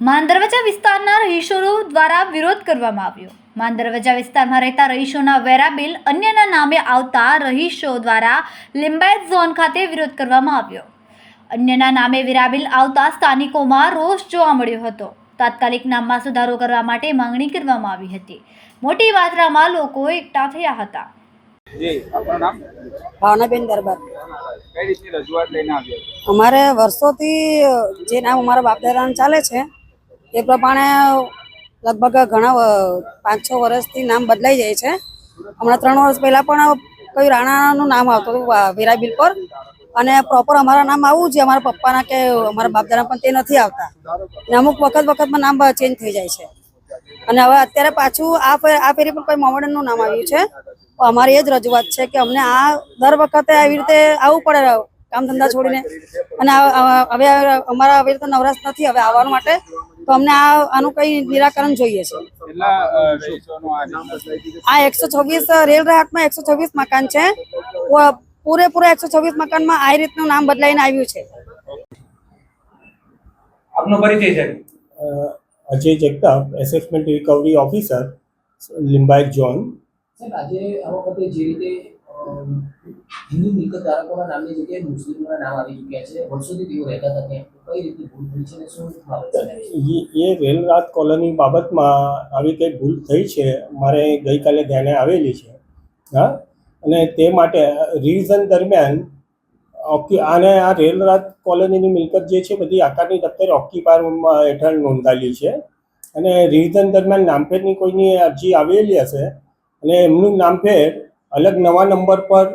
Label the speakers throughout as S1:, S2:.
S1: માંદરવજા વિસ્તારના રહીશો દ્વારા વિરોધ કરવામાં આવ્યો. માંદરવજા વિસ્તારમાં રહેતા રહીશોના વેરા બિલ અન્યના નામે આવતા રહીશો દ્વારા લિંબાયત ઝોન ખાતે વિરોધ કરવામાં આવ્યો. અન્યના નામે વેરા બિલ આવતા સ્થાનિકોમાં રોષ જોવા મળ્યો હતો. તાત્કાલિક નામમાં સુધારો કરવા માટે માંગણી કરવામાં આવી હતી. મોટી માત્રામાં લોકો એકઠા થયા હતા.
S2: ભાવનાબેન દરબાર. અમારે વર્ષોથી જે નામ અમારા બાપદાદાનું ચાલે છે એ પ્રમાણે લગભગ ઘણા પાંચ છ વર્ષથી નામ બદલાઈ જાય છે. હમણાં ત્રણ વર્ષ પહેલાં પણ કોઈ રાણાનું નામ આવતું હતું વેરા બિલ પર. અને પ્રોપર અમારા નામ આવવું છે અમારા પપ્પાના કે અમારા બાપદાદા પણ તે નથી આવતા. અને અમુક વખત વખતમાં નામ ચેન્જ થઈ જાય છે. અને હવે અત્યારે પાછું આ આ ફેરી પણ કોઈ મોમેડનનું નામ આવ્યું છે. અમારી એ જ રજૂઆત છે કે અમને આ દર વખતે આવી રીતે આવવું પડે કામ ધંધા છોડીને. અને હવે અમારા આવી રીતે નવરાશ નથી હવે આવવાનું માટે. તો અમને આ આનું કઈ નિરાકરણ જોઈએ છે.
S3: આ
S2: એકસો છવ્વીસ રેલ રાહતમાં એકસો છવ્વીસ મકાન છે. પૂરેપૂરા એકસો છવ્વીસ મકાનમાં આ રીતનું નામ બદલાઈને આવ્યું છે.
S4: આપનો પરિચય છે.
S5: Ajay Jagtap assessment recovery officer Limbayat zone
S6: સાહેબ, આજે આ વખતે જે રીતે હિન્દુ મિલકત ધારકોના નામની જગ્યાએ મુસ્લિમોના નામ આવી ચૂક્યા છે, વર્ષોથી તેઓ રહેતા હતા કઈ રીતે ભૂલ થઈ
S5: રેલ કોલોની બાબતમાં આવી કંઈ ભૂલ થઈ છે, મારે ગઈકાલે ધ્યાને આવેલી છે, હા? અને તે માટે રિવિઝન દરમિયાન ઓકી અને આ રેલરાત કોલોનીની મિલકત જે છે, બધી આકારની દફતરે ઓક્યુપાયર હેઠળ નોંધાયેલી છે. અને રિવિઝન દરમિયાન નામફેરની કોઈની અરજી આવેલી હશે અને એમનું નામફેર અલગ નવા નંબર પર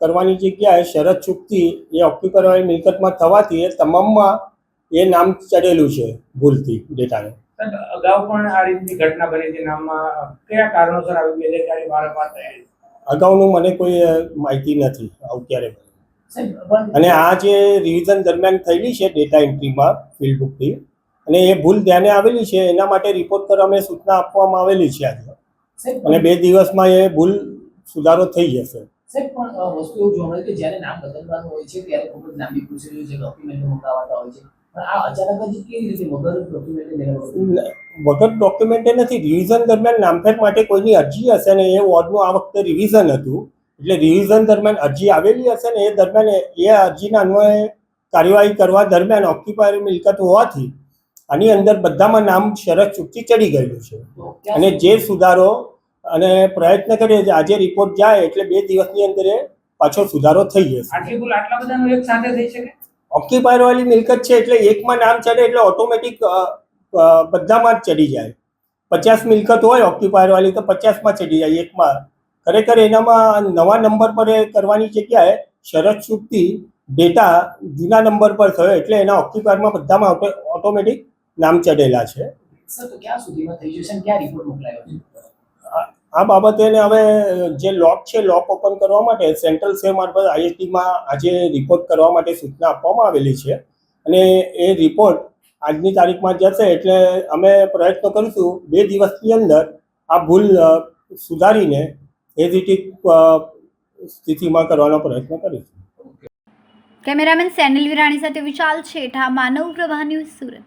S5: કરવાની જગ્યાએ શરત ચૂકતી એ ઓક્યુપાયર મિલકતમાં થવાથી એ તમામમાં એ નામ ચડેલું છે ભૂલથી ડેટાને.
S4: અગાઉ પણ આ રીતની ઘટના બની હતી નામમાં કયા કારણોસર આવી બેદરકારી વારંવાર થઈ
S5: અગાઉનું મને કોઈ માહિતી નથી આવું ક્યારે બન્યું. અને આ જે રિવિઝન દરમિયાન થયેલી છે ડેટા એન્ટ્રીમાં ફિલ્ડ બુકથી અને એ ભૂલ ધ્યાને આવેલી છે એના માટે રિપોર્ટ કરવા અમે સૂચના આપવામાં આવેલી છે આજે. અને બે દિવસમાં એ ભૂલ સુધારો થઈ જશે.
S6: સાહેબ પણ વસ્તુ એવું જોવા કે જ્યારે નામ બદલવાનું હોય છે ત્યારે ખૂબ જ લાંબી પ્રોસિજર છે ડોક્યુમેન્ટ મંગાવાતા હોય છે. પણ આ અચાનક જ કેવી રીતે વગર ડોક્યુમેન્ટ
S5: નથી રિવિઝન દરમિયાન નામફેર માટે કોઈની અરજી હશે ને એ વોર્ડનું આ વખતે રિવિઝન હતું. એટલે રિવિઝન દરમિયાન અરજી આવેલી હશે ને એ દરમિયાન એ- એ અરજીના અન્વયે કાર્યવાહી કરવા દરમિયાન ઓક્યુપાયર મિલકત હોવાથી આની અંદર બધામાં નામ શરત ચૂકતી ચડી ગયેલું છે. અને જે સુધારો અને પ્રયત્ન કરીએ છે આજે રિપોર્ટ જાય એટલે બે દિવસની અંદર એ પાછો સુધારો થઈ જશે. ઓક્યુપાયર વાળી મિલકત છે એટલે એકમાં નામ ચડે એટલે ઓટોમેટિક બધામાં જ ચડી જાય. પચાસ મિલકત હોય ઓક્યુપાયર વાળી તો પચાસમાં ચડી જાય એકમાં. ખરેખર એનામાં નવા નંબર પર કરવાની જગ્યાએ શરત ચૂકતી ડેટા જૂના નંબર પર થયો એટલે એના ઓક્યુપાયરમાં બધામાં ઓટોમેટિક નામ ચડેલા છે.
S6: સર તો ક્યાં સુધીમાં થઈ જશે અને ક્યાં રિપોર્ટ મોકલાયો છે?
S5: આ બાબતે હવે જે લોક છે લોક ઓપન કરવા માટે સેન્ટ્રલ સેલ મારફત આઈએસટીમાં આજે રિપોર્ટ કરવા માટે સૂચના આપવામાં આવેલી છે. અને એ રિપોર્ટ આજની તારીખમાં જશે એટલે અમે પ્રયત્નો કરીશું બે દિવસની અંદર આ ભૂલ સુધારીને એ રીતે સ્થિતિમાં કરવાનો પ્રયત્ન કરીશું.
S1: કેમેરામેન સેનિલ વિરાણી સાથે વિશાલ છેઠા માનવ પ્રવાહ ન્યૂઝ સુરત.